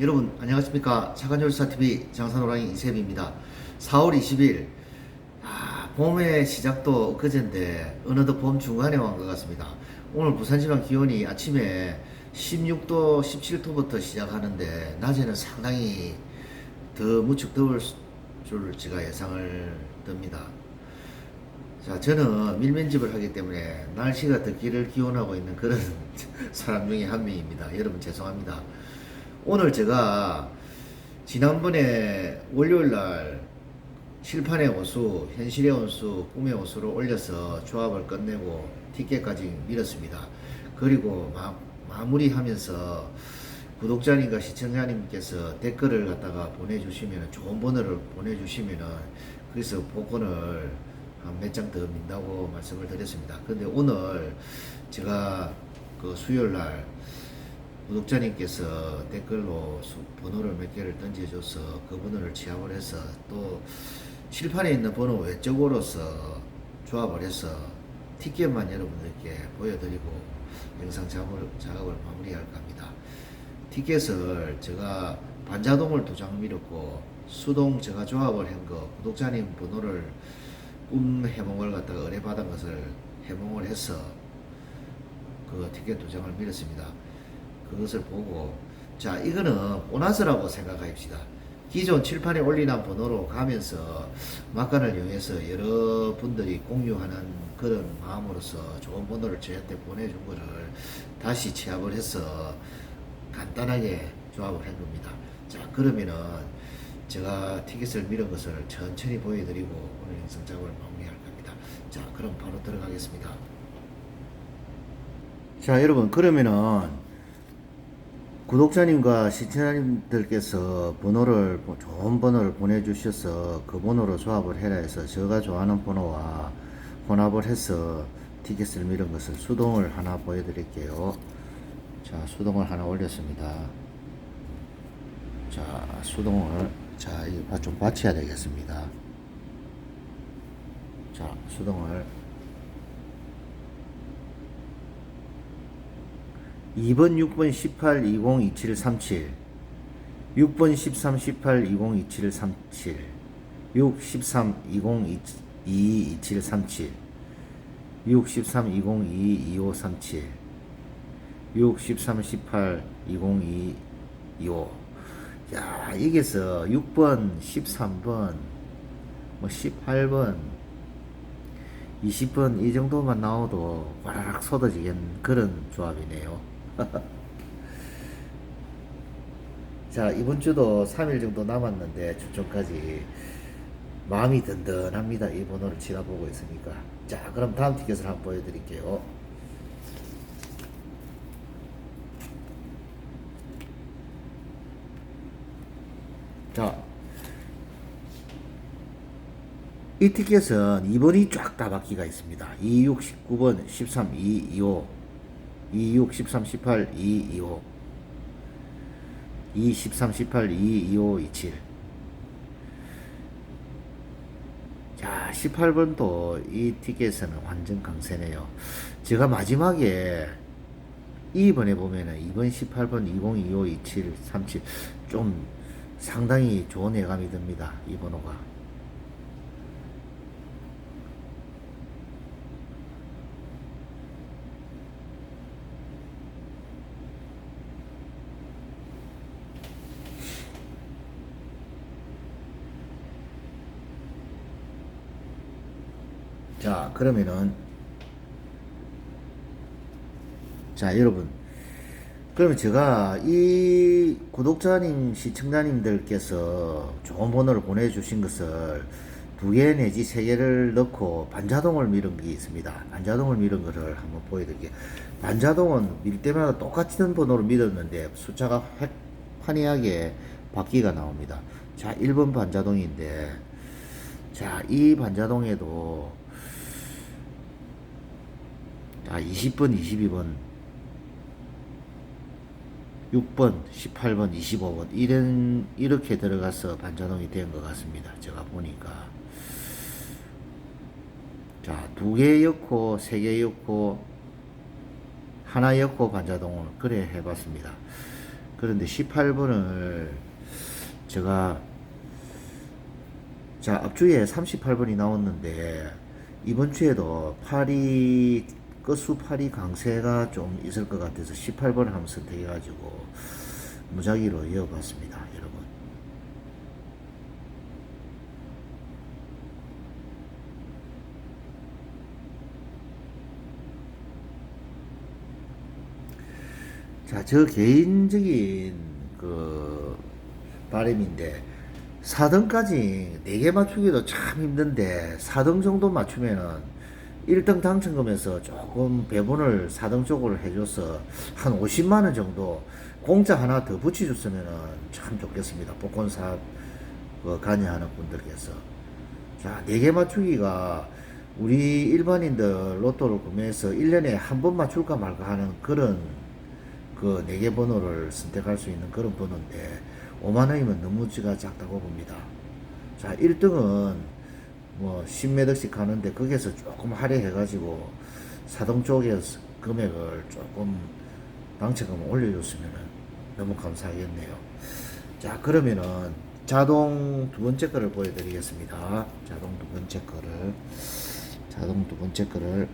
여러분 안녕하십니까? 차관열사TV 장산호랑이 이세비입니다. 4월 20일. 아, 봄의 시작도 엊그제인데 어느덧 봄 중간에 온 것 같습니다. 오늘 부산지방 기온이 아침에 16도 17도부터 시작하는데 낮에는 상당히 더 무척 더울 줄 제가 예상을 듭니다. 자, 저는 밀면집을 하기 때문에 날씨가 덥기를 기원하고 있는 그런 사람 중에 한 명입니다. 여러분 죄송합니다. 오늘 제가 지난번에 월요일 날 실판의 호수, 현실의 호수, 꿈의 호수를 올려서 조합을 끝내고 티켓까지 밀었습니다. 그리고 마, 마무리하면서 구독자님과 시청자님께서 댓글을 갖다가 보내주시면 좋은 번호를 보내주시면은 그래서 복권을 몇장 더 민다고 말씀을 드렸습니다. 근데 오늘 제가 그 수요일 날 구독자님께서 댓글로 수- 번호를 몇 개를 던져줘서 그 번호를 취합을 해서 또 칠판에 있는 번호 외적으로서 조합을 해서 티켓만 여러분들께 보여드리고 영상 작업을, 작업을 마무리할 겁니다. 티켓을 제가 반자동을 두 장 밀었고 수동 제가 조합을 한 거 구독자님 번호를 꿈 해몽을 갖다가 의뢰받은 것을 해몽을 해서 그 티켓 두 장을 밀었습니다. 그것을 보고 자 이거는 보너스라고 생각합시다. 기존 칠판에 올리는 번호로 가면서 막간을 이용해서 여러분들이 공유하는 그런 마음으로서 좋은 번호를 저한테 보내준 거를 다시 취합을 해서 간단하게 조합을 한 겁니다. 자 그러면은 제가 티켓을 밀은 것을 천천히 보여드리고 오늘 영상 작업을 마무리할 겁니다. 자 그럼 바로 들어가겠습니다. 자 여러분 그러면은 구독자님과 시청자님들께서 번호를 좋은 번호를 보내주셔서 그 번호로 조합을 해라 해서 제가 좋아하는 번호와 혼합을 해서 티켓을 밀은 것을 수동을 하나 보여드릴게요. 자 수동을 하나 올렸습니다. 자 수동을 자 이거 좀 받쳐야 되겠습니다. 자 수동을 2번, 6번, 18, 20, 27, 37 6번, 13, 18, 20, 27, 37 6, 13, 20, 2, 27, 37 6, 13, 20, 2, 25, 37 6, 13, 18, 20, 2, 25 야, 여기서 6번, 13번, 뭐 18번, 20번 이 정도만 나와도 와라락 쏟아지는 그런 조합이네요. 자, 이번 주도 3일 정도 남았는데 추첨까지 마음이 든든합니다. 이 번호를 지나보고 있으니까. 자, 그럼 다음 티켓을 한번 보여드릴게요. 자, 이 티켓은 2번이 쫙 다 바퀴가 있습니다. 26, 19번, 13, 2, 25, 26, 13, 18, 2, 25, 2, 13, 18, 2, 25, 27. 자, 18번도 이 티켓은 완전 강세네요. 제가 마지막에 2번에 보면은 2번, 18번, 20, 25, 27, 37. 좀 상당히 좋은 예감이 듭니다. 이 번호가. 자, 그러면은 자, 여러분. 그러면 제가 이 구독자님, 시청자님들께서 좋은 번호를 보내주신 것을 두 개 내지 세 개를 넣고 반자동을 밀은 게 있습니다. 반자동을 밀은 거를 한번 보여드릴게요. 반자동은 밀 때마다 똑같은 번호를 밀었는데 숫자가 획 환희하게 바퀴가 나옵니다. 자, 1번 반자동인데, 자, 이 반자동에도 자, 20번, 22번, 6번, 18번, 25번 이런 이렇게 들어가서 반자동이 된 것 같습니다. 제가 보니까 자, 두 개였고 세 개였고 하나였고 반자동을 그래 해봤습니다. 그런데 18번을 제가 자 앞주에 38번이 나왔는데 이번 주에도 파리 끝수 파리 강세가 좀 있을 것 같아서 18번을 한번 선택해가지고 무작위로 이어봤습니다 여러분. 자, 저 개인적인 그 바람인데 4등까지 4개 맞추기도 참 힘든데 4등 정도 맞추면은 1등 당첨금에서 조금 배분을 4등 쪽으로 해줘서 한 50만 원 정도 공짜 하나 더 붙여줬으면은 참 좋겠습니다. 복권 사업 그 관여하는 분들께서 자, 4개 맞추기가 우리 일반인들 로또를 구매해서 1년에 한 번 맞출까 말까 하는 그런 그 4개 번호를 선택할 수 있는 그런 번호인데 5만 원이면 너무 지가 작다고 봅니다. 자, 1등은 뭐 10매덕씩 가는데 거기에서 조금 할애해가지고 사동 쪽에 금액을 조금 당첨금 올려줬으면 너무 감사하겠네요. 자, 그러면은 자동 두 번째 거를 보여드리겠습니다. 자동 두 번째 거를 자동 두 번째 거를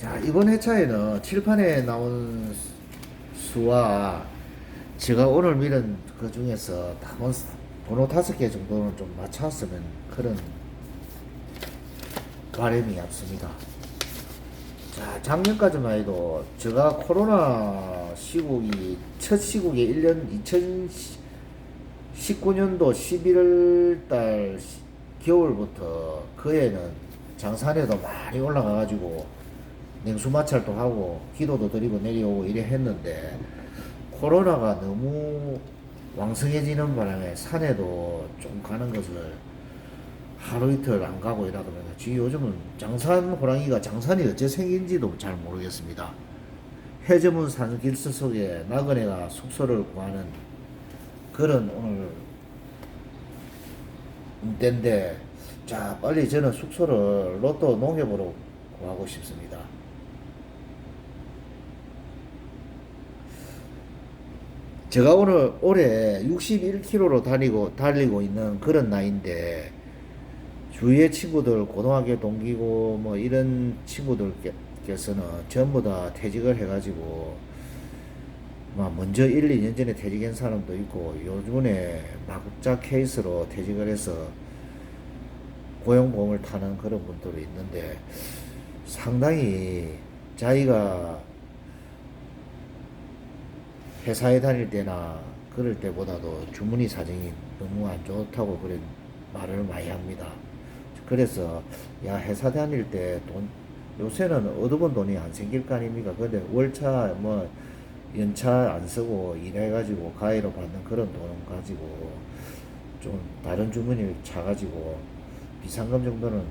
자, 이번 회차에는 칠판에 나온 수와 제가 오늘 미는 그 중에서 다번 번호 다섯 개 정도는 좀 맞췄으면 그런 바람이 없습니다. 자, 작년까지만 해도 제가 코로나 시국이 첫 시국이 1년 2019년도 11월 달 시- 겨울부터 그 해는 장산에도 많이 올라가가지고 냉수 마찰도 하고 기도도 드리고 내려오고 이래 했는데 코로나가 너무 왕성해지는 바람에 산에도 좀 가는 것을 하루 이틀 안 가고 이러다 보니까 지금 요즘은 장산 호랑이가 장산이 어째 생긴지도 잘 모르겠습니다. 해저문 산 길서 속에 나그네가 숙소를 구하는 그런 오늘 때인데 자 빨리 저는 숙소를 로또 농협으로 구하고 싶습니다. 제가 오늘 올해 61km로 다니고 달리고 있는 그런 나이인데 주위의 친구들 고등학교 동기고 뭐 이런 친구들께서는 전부 다 퇴직을 해가지고 막 먼저 1, 2년 전에 퇴직한 사람도 있고 요즘에 막자 케이스로 퇴직을 해서 고용보험을 타는 그런 분들도 있는데 상당히 자기가 회사에 다닐 때나 그럴 때보다도 주머니 사정이 너무 안 좋다고 그런 말을 많이 합니다. 그래서 야 회사 다닐 때 돈 요새는 얻어본 돈이 안 생길 거 아닙니까? 근데 월차 뭐 연차 안 쓰고 일해가지고 가위로 받는 그런 돈은 가지고 좀 다른 주머니를 차가지고 비상금 정도는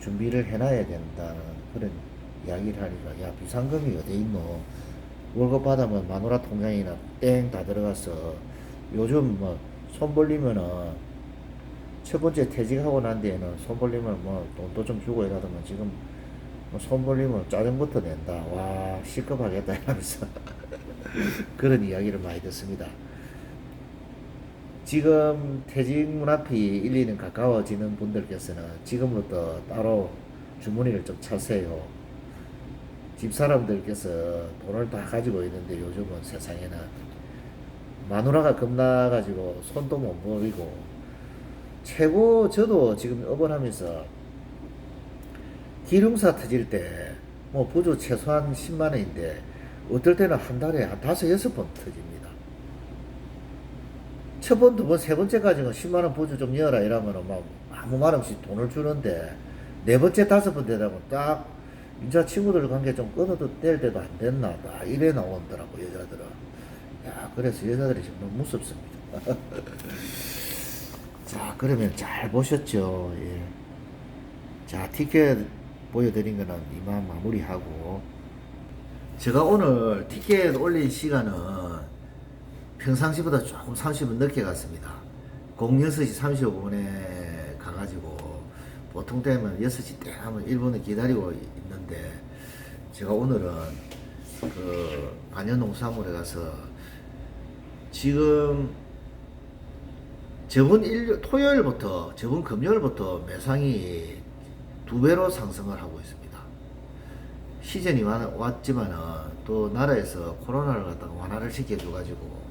준비를 해놔야 된다는 그런 이야기를 하니까 야 비상금이 어디 있노? 월급 받으면 마누라 통장이나 땡 다 들어가서 요즘 뭐 손 벌리면은 첫 번째 퇴직하고 난 뒤에는 손 벌리면 뭐 돈도 좀 주고 이러더만 지금 뭐손 벌리면 짜증부터 낸다. 와 실급하겠다 이러면서 그런 이야기를 많이 듣습니다. 지금 퇴직 문 앞이 1, 2년 가까워지는 분들께서는 지금부터 따로 주머니를 좀 차세요. 집사람들께서 돈을 다 가지고 있는데 요즘은 세상에는 마누라가 겁나가지고 손도 못 벌이고 최고 저도 지금 업원하면서 기름사 터질 때뭐 부주 최소한 10만 원인데 어떨 때는 한 달에 한 다섯 여섯 번 터집니다. 첫 번, 두 번, 세 번째까지는 10만 원 부주 좀 열어라 이러면은 막 아무 말 없이 돈을 주는데 네 번째, 다섯 번째 되면 딱 인자 친구들 관계 좀 끊어도 뗄 때도 안 됐나 봐 이래 나오더라고 여자들은. 야 그래서 여자들이 너무 무섭습니다. 자 그러면 잘 보셨죠? 예. 자 티켓 보여드린 거는 이만 마무리하고 제가 오늘 티켓 올린 시간은 평상시보다 조금 30분 늦게 갔습니다. 06시 35분에 가가지고 보통 되면 6시 땡 하면 1분을 기다리고 있는데 제가 오늘은 그 반연농수산물에 가서 지금 저번 일 토요일부터 저번 금요일부터 매상이 두 배로 상승을 하고 있습니다. 시즌이 왔, 왔지만은 또 나라에서 코로나를 갖다가 완화를 시켜줘가지고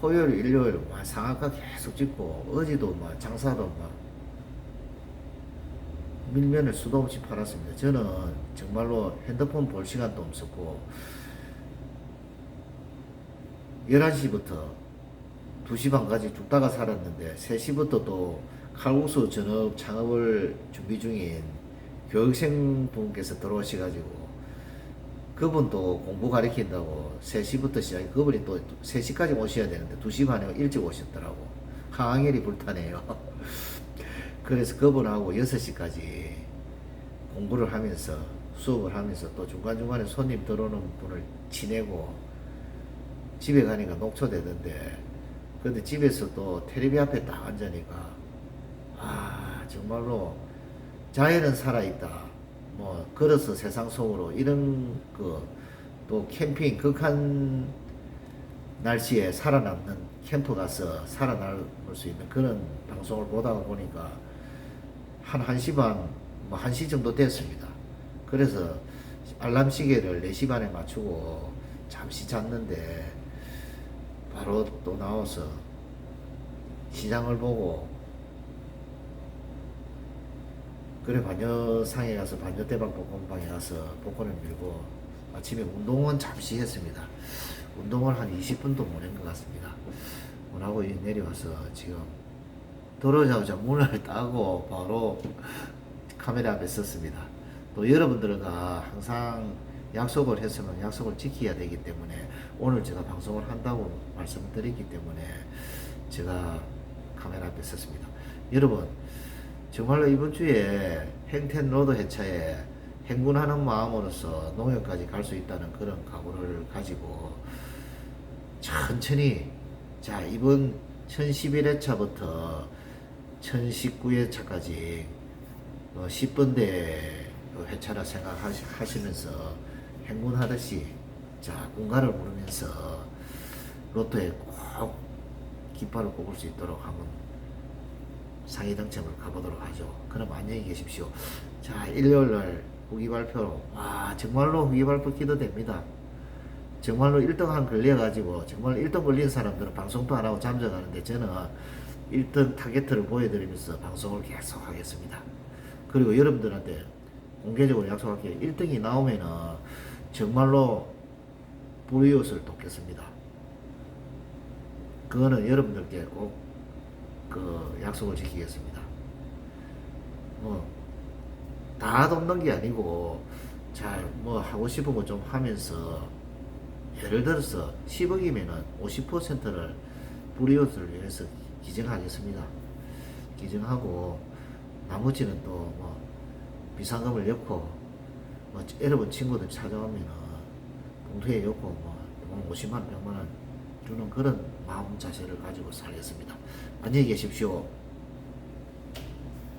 토요일, 일요일 막 상한가 계속 찍고 어제도 막 장사도 막 밀면을 수도 없이 팔았습니다. 저는 정말로 핸드폰 볼 시간도 없었고 11시부터 2시 반까지 죽다가 살았는데 3시부터 또 칼국수 전업 창업을 준비 중인 교육생 분께서 들어오셔가지고 그분도 공부 가르친다고 3시부터 시작해 그분이 또 3시까지 오셔야 되는데 2시 반에 일찍 오셨더라고 항일이 불타네요 그래서 그분하고 6시까지 공부를 하면서 수업을 하면서 또 중간중간에 손님 들어오는 분을 지내고 집에 가니까 녹초되던데 근데 집에서 또 텔레비 앞에 딱 앉으니까 아 정말로 자연은 살아있다. 뭐 걸어서 세상 속으로 이런 그 또 캠핑 극한 날씨에 살아남는 캠프 가서 살아남을 수 있는 그런 방송을 보다가 보니까 한 1시 반, 뭐 1시 정도 됐습니다. 그래서 알람 시계를 4시 반에 맞추고 잠시 잤는데 바로 또 나와서 시장을 보고 그래 반려상에 가서 반려대방 복권방에 가서 복권을 밀고 아침에 운동은 잠시 했습니다. 운동을 한 20분도 못 한 것 같습니다. 문하고 내려와서 지금 들어오자마자 문을 따고 바로 카메라 앞에 섰습니다. 또 여러분들과 항상 약속을 했으면 약속을 지켜야 되기 때문에 오늘 제가 방송을 한다고 말씀을 드렸기 때문에 제가 카메라 앞에 섰습니다. 여러분 정말로 이번 주에 행텐 로드 해차에 행군하는 마음으로서 농협까지 갈 수 있다는 그런 각오를 가지고 천천히 자 이번 1011회차부터 1019회 차까지 어, 10번대 회차라 생각하시면서 행군하듯이 자 군가를 부르면서 로또에 꼭 깃발을 꼽을 수 있도록 한번 상위 당첨을 가보도록 하죠. 그럼 안녕히 계십시오. 자 일요일 날 후기 발표로 와 정말로 후기 발표 기도됩니다. 정말로 1등 한 걸려가지고 정말 1등 걸린 사람들은 방송도 안 하고 잠적하는데 저는 1등 타겟을 보여드리면서 방송을 계속 하겠습니다. 그리고 여러분들한테 공개적으로 약속할게요. 1등이 나오면은 정말로 불이웃을 돕겠습니다. 그거는 여러분들께 꼭 그 약속을 지키겠습니다. 뭐, 다 돕는 게 아니고, 잘, 뭐, 하고 싶은 거 좀 하면서, 예를 들어서 10억이면은 50%를 불이웃을 위해서 기증하겠습니다. 기증하고, 나머지는 또 뭐, 비상금을 넣고, 뭐, 여러분 친구들 찾아오면은, 봉투에 넣고, 뭐, 돈 50만, 100만 원 주는 그런 마음 자세를 가지고 살겠습니다. 안녕히 계십시오.